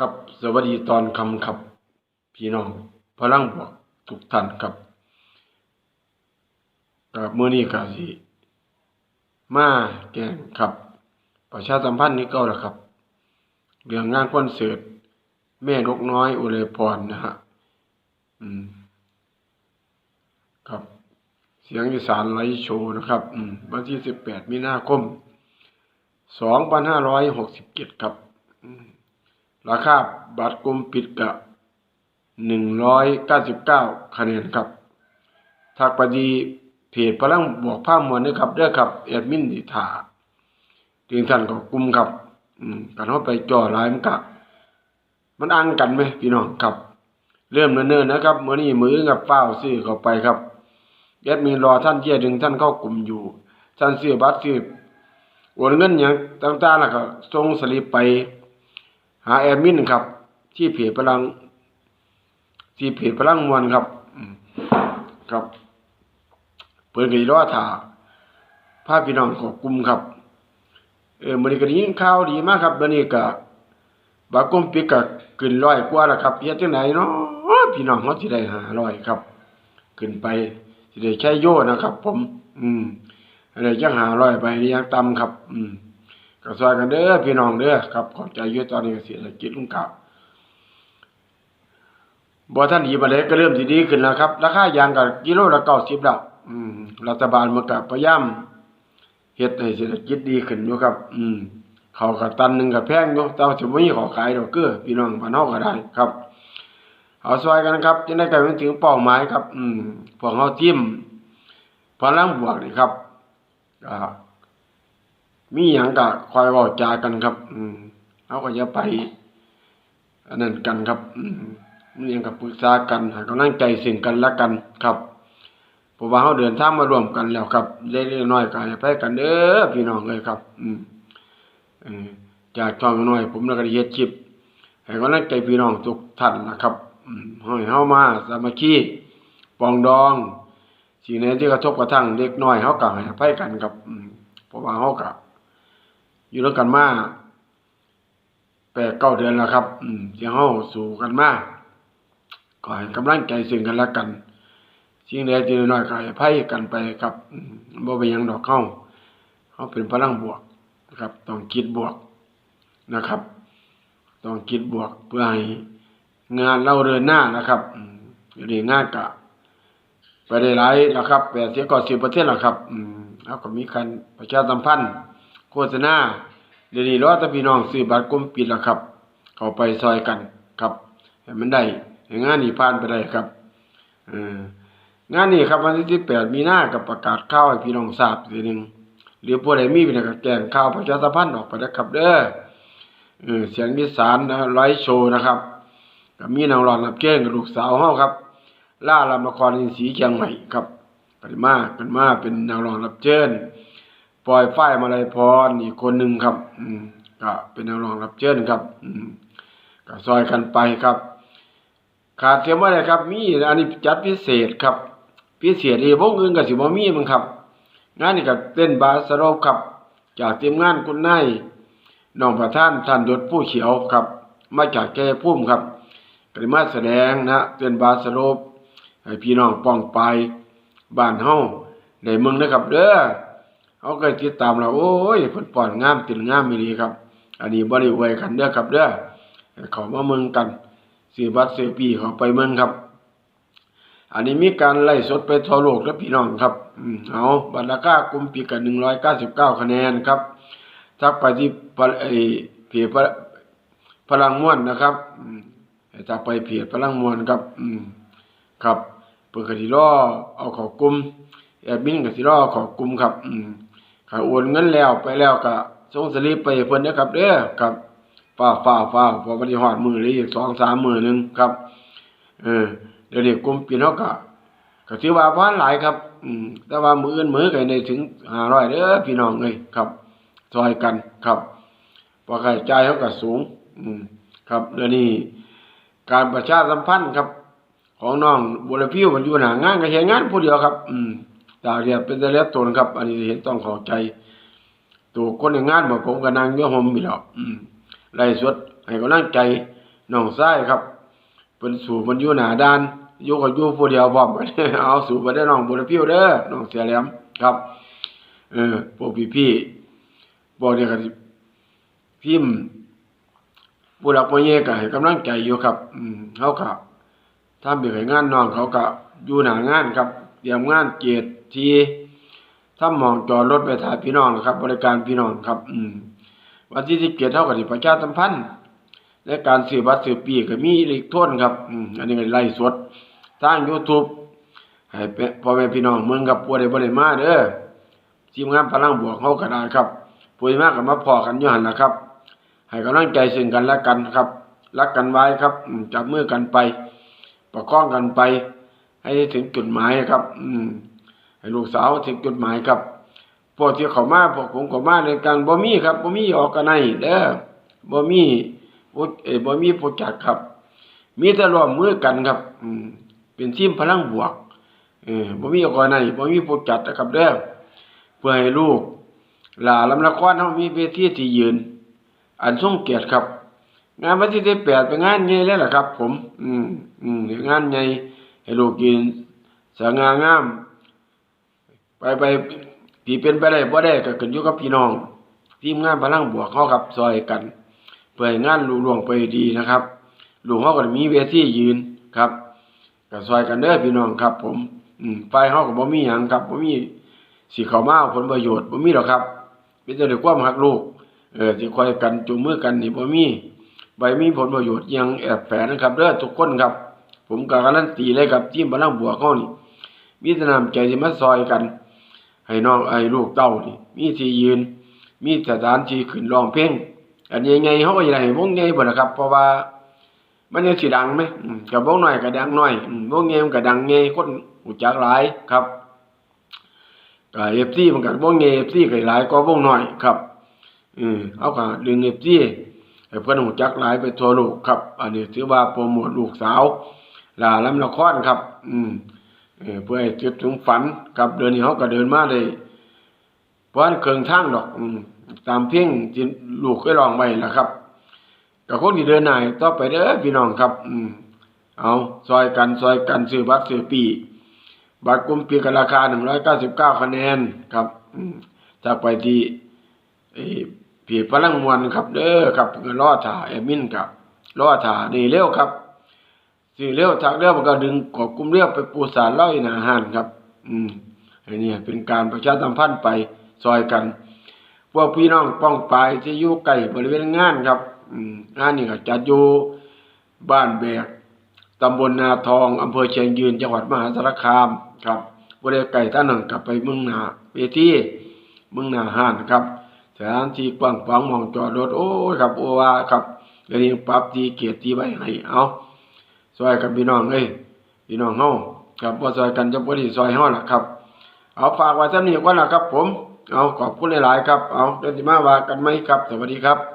ครับสวัสดีตอนคำครับพี่น้องพลังบวกทุกท่านครับกับมือนี้ก็สิมาแกงครับ ประชาสัมพันธ์นี่ก็แล้วครับเรื่องงานคอนเสิร์ตแม่นกน้อยอุไรพรนะฮะอืม ครับ เสียงอีสานไลฟ์โชว์นะครับ อืมวันที่สิบแปดมีนาคมสองพันห้าร้อยหกสิบเจ็ดครับ ราคาบัตรกลมปิดกะหนึ่งร้อยเก้าสิบเก้าคะแนนครับทักไปดีเพจพลังบวกภาพมวลนะครับเด้อครับแอดมินดิถาถึงท่านก็กลุ่มครับ อืมกันเข้าไปจ่อลน์มันกะมันอังกันไหมพี่น้องครับ เริ่มเนิ่นๆนะครับเมื่อนี้มือกับเฝ้าซื้อเข้าไปครับแอดมินรอท่านเที่ยดึงท่านเข้ากลุ่มอยู่ ท่านซื้อบัตรซื้อโอนเงินอย่างต่างๆแล้วก็ส่งสลิปไป หาแอดมินครับ ที่เพจพลัง ที่เพจพลังมวลครับครับเปิดกันรอถาภาพพี่น้องขอบกลุ่มครับ เออมื้อนี้ก็ได้ยินข่าวดีมากครับเดี๋ยวนี้ก็บากลมปิกก็ขึ้นร้อยกว่าแล้วครับเฮ็ดจังไดเนาะพี่น้องเฮาสิได้500ครับ ขึ้นไปสิได้ใช้โยนะครับ ผม อืมอะไรจัง500ไปนี่ยังต่ำครับ อืม ก็ซอยกันเด้อพี่น้องเด้อครับขอบใจอยู่ตอนนี้เศรษฐกิจลุงกะบ่ท่านดีบ่ได้ก็เริ่มดีขึ้นแล้วครับ ราคายางก็กิโลละ90แล้วอืมรัฐบาลมันก็พยายามเฮ็ดให้เศรษฐกิจดีขึ้นอยู่ครับ อืมเขาวก็ตันหนึ่งก็แพงอยู่แต่ว่าสิบ่มีขอขายดอกเกื้อพี่น้องบ้านเฮาก็ได้ครับ เอาซอยกันครับจะได้ไปถึงเป้าหมายครับ อืมพวกเฮาทีมพลังบวกนี่ครับอ่า มีหยังก็คอยว้าจากันครับ อืมเอาก็อย่าไปอันนั้นกันครับ อืมมีหยังก็ปรึกษากันห้กำลังใจซึ่งกันและกันครับเพราะว่าเฮาเดินทางมารวมกันแล้วครับเล็กๆน้อยๆก็ให้ไปกันเด้อพี่น้องเอ้ยครับ อืมจากช่องน้อย ผมแล้วก็เฮ็ดคลิปให้กำลังใจพี่น้องทุกท่านนะครับห้อืมให้ามาสามัคคีปองดองสิ่งไหนที่กระทบกระทั่งเด็กน้อยเฮาก็ให้อภัยกันครับเพราะว่าเฮาก็ อยู่ด้วยกันมาแปดเก้าเดือนแล้วครับ อืมเสียงเฮาสู่กันมาก็ให้กำลังใจซึ่งกันและกันสิ่งใดที่น้อยก็ให้อภัยกันไปครับบ่เป็นยังดอกเฮาเฮาเป็นพลังบวกนะครับ ต้องคิดบวกนะครับ ต้องคิดบวกเพื่อให้งานเราเดินหน้านะครับอืมเดี๋ยวนี้งานก็ไปได้หลายแล้วครับ80ก็10%แล้วครับ อืมแล้วก็มีการประชาสัมพันธ์ โฆษณาเดี๋ยวนี้รอแต่พี่น้องซื้อบัตรกลมปิดแล้วครับ เข้าไปซอยกันครับให้มันได้ให้งานนี้ผ่านไปได้ครับอองานนี้ครับวันที่18มีหน้ากับประกาศข่าวให้พี่น้องทราบทีหนึ่งหรือผู้ใดมีเป็นก็แจ้งข่าวประชาสัมพันธ์ออกไปนะครับ เด้อเสียงอีสานนะไลฟ์โชว์นะครับก็มีนางรองรับเชิญกับลูกสาวเฮาครับ ล่าลำนครอินทรีเชียงใหม่ครับกันมากันมาเป็นนางรองรับเชิญ ปล่อยฝ้ายมาลัยพรอีกคนหนึ่งครับ อืมก็เป็นนักร้องรับเชิญครับ อืมก็ซอยกันไปครับ ขาดเสียเมื่อไรครับ มีอันนี้จัดพิเศษครับ พิเศษอีพวกอื่นก็สิบ่มีมั้งครับ งานนี้ก็เต้นบาสโรบครับ จากทีมงานคุณนายน้องประธานท่านยศผู้เขียวครับ มาจากแก่พุ่มครับก็ได้มาแสดงนะเต้นบาสโรบให้พี่น้องป้องไปบ้านเฮาได้เมืองนะครับเด้อ เขาก็ติดตามเราโอ้ยเพิ่นป้อนงามตินงามมีดีครับ อันนี้บ่ได้อวยกันเด้อครับเด้อเขามาเมืองกันซื้อบัตรซื้อปีเขาไปเมืองครับ อันนี้มีการไล่สดไปทั่วโลกแล้วพี่น้องครับเอาบัตรราคากลุ่มปีกัน199คะแนนครับทักไปที่ไอเพจพะพลังม่วนนะครับอืมให้ทักไปเพจพลังม่วนครับอืมครับเพิ่นก็สิรอเอาข้ากลุ่มแอดมินก็สิรอขอกลุ่มครับอืม ถ้าโอนเงินแล้วไปแล้วก็ส่งสลิปไปเพิ่นเด้อครับเด้อครับฟ้าฟ้าฟ้าพอบ่ได้ฮอดมือเลยอีก2-3มื้อหนึ่งครับ เออเดี๋ยวนี้กลุ่มปินเฮาก็ก็ถือว่าบ่หลายครับ อืม แต่ว่ามืออื่นมือก็ได้ถึง500เด้อพี่น้องเอ้ยครับซอยกันครับพราะค่าใช้จ่ายเฮาก็สูง อืม ครับเดี๋ยวนี้การประชาสัมพันธ์ครับ ของน้องบุรพิวมันอยู่หน้างานก็เฮ็ดงานผู้เดียวครับ อืม ตากเรียบเป็นแต่เล็บตนครับ อันนี้เห็นต้องเข้าใจ ตัวคนในงานบอกผมก็นั่งอยู่ห่มอยู่แล้วอืมไล่สดให้กำลังใจน้องชายครับเพิ่นสู่มันอยู่หน้าด่านอยู่ก็อยู่ผู้เดียวพร้อมเอาสู่บ่ได้น้องบุรพิวเด้อน้องเสียแหลมครับเออพวกพี่ๆบอกเดี๋ยวก็สิพิมพ์ผู้หลักผู้ใหญ่ก็ให้กำลังใจอยู่ครับ อืมเขาก็ทำเป็นให้งานน้องเขาก็อยู่หน้างานครับ เตรียมงานเกียรติที่ถ้ามองจอดรถไปถ่ายพี่น้องนะครับ บริการพี่น้องครับ อืม วันที่สิบเจ็ดเท่ากับที่ประชาสัมพันธ์และการซื้อบัตรซื้อปีก็มีอีกโทนครับ อืม อันนี้ก็ไล่สดทาง YouTube ให้พ่อแม่พี่น้องเมืองกับผู้ใดบ่ได้มาเด้อทีมงานพลังบวกเขาก็ได้ครับปุยมากกับมาพอกันยู่หันนะครับ ให้กำลังใจซึ่งกันและกันครับ รักกันไว้ครับจับมือกันไป ประคองกันไป ให้ถึงจุดหมายครับ อืมให้ลูกสาวถึงจุดหมายครับพวกที่เขามาพวกผมก็มาในกันบ่มีครับบ่มีออกกันไหนเด้อบ่มีบ่เอบ่มีโปรเจกครับ มีแต่ร่วมมือกันครับ อืมเป็นทีมพลังบวก เออบ่มีออกกันไหนบ่มีโปรเจกนะครับเด้อเพื่อให้ลูกหลาลำละครเฮามีเวทีที่ยืน อันทรงเกียรติครับ งานวันที่สิบแปดเป็นงานใหญ่เลยล่ะครับ ผม อืมอืมงานใหญ่ ให้ลูกกินสง่างาม ไปไปที่เป็นไปได้บ่ได้ก็ขึ้นอยู่กับพี่น้อง ทีมงานพลังบวกเฮาครับซอยกันเพื่อให้งานลุล่วงไปดีนะครับลูกเฮาก็มีเวทียืนครับก็ซอยกันเด้อพี่น้องครับ ผม อืมฝ่ายเฮาก็บ่มีหยังครับบ่มีสิเข้ามาเอาผลประโยชน์บ่มีหรอกครับมีแต่ด้ความรักลูกเออสิคอยกันจูงมือกันนี่บ่มีใบมีผลประโยชน์ยังแอบแฝงนะครับเด้อทุกคนครับ ผมก็การันตีเลยครับทีมพลังบวกเฮานี่มีแต่น้ำใจสิมาซอยกัน ให้น้องให้ลูกเต้านี่ มีที่ยืน มีสถานที่ขึ้นร้องเพลงอันใหญ่ๆเฮาก็ยากให้วงใหญ่เบิดนะครับ เพราะว่า มันยังสิดังไหมกับวงหน้อยก็ดังหน้อยอืมวงใหญ่มันก็ดังใหญ่คนรู้จักหลายครับก็เอฟซีมันก็วงเงเอฟซีก็หลายก็วงหน้อยครับอืมเอาก็ดึงเอฟซีเพิ่อนรู้จักหลายไปทั่วโลกครับ อันนี้ถือว่าโปรโมทลูกสาว ลาลำละครครับ อืมเออเพื่อให้จุดถึงฝันครับเดินนี้เขาก็เดินมาได้เพราะอันเครื่องทางดอกอืมตามเพียงที่ลูกเคยลองไว้ล่ะครับก็คนที่เดินหน้าต่อไปเด้อพี่น้องครับ อืมเอาซอยกันซอยกันซื้อบัตรซื้อปีบัตรกลุ่มปีกันราคา199คะแนนครับอืมจากไปที่ไอ้ผีพลังมวลครับเด้อครับเงินรอถ่าแอมินครับรอถ่านี่เร็วครับ สิเร็วทางเร็วมันก็ดึงกอบกลุ่มเรียบไปปูสารเล่าอีกอาหารครับ อืมอันนี้เป็นการประชาสัมพันธ์ไปซอยกัน พวกพี่น้องป้องปายที่อยู่ใกล้บริเวณงานครับ อืมงานนี่ก็จัดอยู่บ้านแบกตำบลนาทองอำเภอเชียงยืนจังหวัดมหาสารคามครับบริไก่ท่านหนึ่งกลับไปเมืองนาเวทีเมืองนาห้านครับสถานที่กว้างขวางมองจอดรถโอ้ครับโอวาครับเดี๋ยวนี้ปรับทีเกียรติไว้ให้เอา ซอยกับพี่น้องเอ้ยพี่น้องเฮาครับว่าซอยกันจะบ่ได้ซอยเฮาล่ะครับ เอาฝากไว้ท่านนี้ก่อนล่ะครับ ผม เอาขอบคุณหลายๆครับ เอาเดี๋ยวสิมาว่ากันไหมครับ สวัสดีครับ